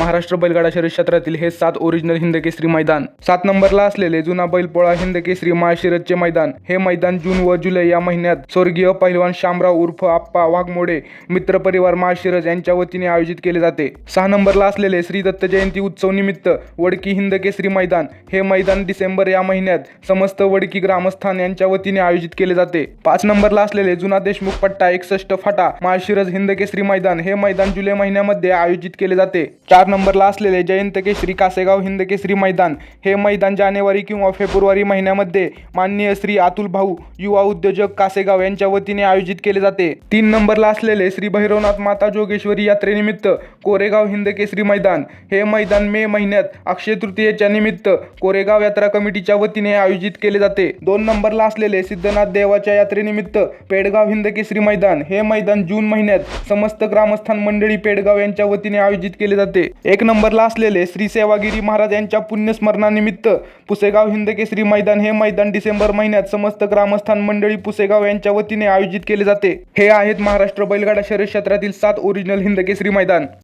महाराष्ट्र बैलगाडा शर्यत क्षेत्रातील हे सात ओरिजिनल हिंदकेसरी मैदान. सात नंबरला असलेले जुना बैलपोळा हिंदकेसरी माळशिरतचे मैदान. हे मैदान जून व जुलै या महिन्यात स्वर्गीय पहिलवान शामराव उर्फ आप्पा वाघमोडे मित्रपरिवार माळशिरज यांच्या वतीने आयोजित केले जाते. सहा नंबरला असलेले श्री दत्त जयंती उत्सव निमित्त वडकी हिंदकेसरी मैदान. हे मैदान डिसेंबर या महिन्यात समस्त वडकी ग्रामस्थान यांच्या वतीने आयोजित केले जाते. पाच नंबरला असलेले जुना देशमुख पट्टा एकसष्ट फाटा माळशिरज हिंदकेसरी मैदान. हे मैदान जुलै महिन्यामध्ये आयोजित केले जाते. चार नंबरला असलेले जयंत केसरी कासेगाव हिंदकेसरी मैदान. हे मैदान जानेवारी किंवा फेब्रुवारी महिन्यामध्ये माननीय श्री अतुल भाऊ युवा उद्योजक कासेगाव यांच्या वतीने आयोजित केले जाते. तीन नंबरला असलेले श्री भैरवनाथ माता जोगेश्वरी यात्रेनिमित्त कोरेगाव हिंदकेसरी मैदान. हे मैदान मे महिन्यात अक्षय तृतीयेच्या निमित्त कोरेगाव यात्रा कमिटीच्या वतीने आयोजित केले जाते. दोन नंबरला असलेले सिद्धनाथ देवाच्या यात्रेनिमित्त पेडगाव हिंदकेसरी मैदान. हे मैदान जून महिन्यात समस्त ग्रामस्थान मंडळी पेडगाव यांच्या वतीने आयोजित केले जाते. एक नंबरला असलेले श्री सेवागिरी महाराज यांच्या पुण्यस्मरणानिमित्त पुसेगाव हिंदकेसरी मैदान हे मैदान डिसेंबर महिन्यात समस्त ग्रामस्थान मंडळी पुसेगाव यांच्या वतीने आयोजित केले जाते. हे आहेत महाराष्ट्र बैलगाडा शर्यत क्षेत्रातील सात ओरिजिनल हिंदकेसरी मैदान.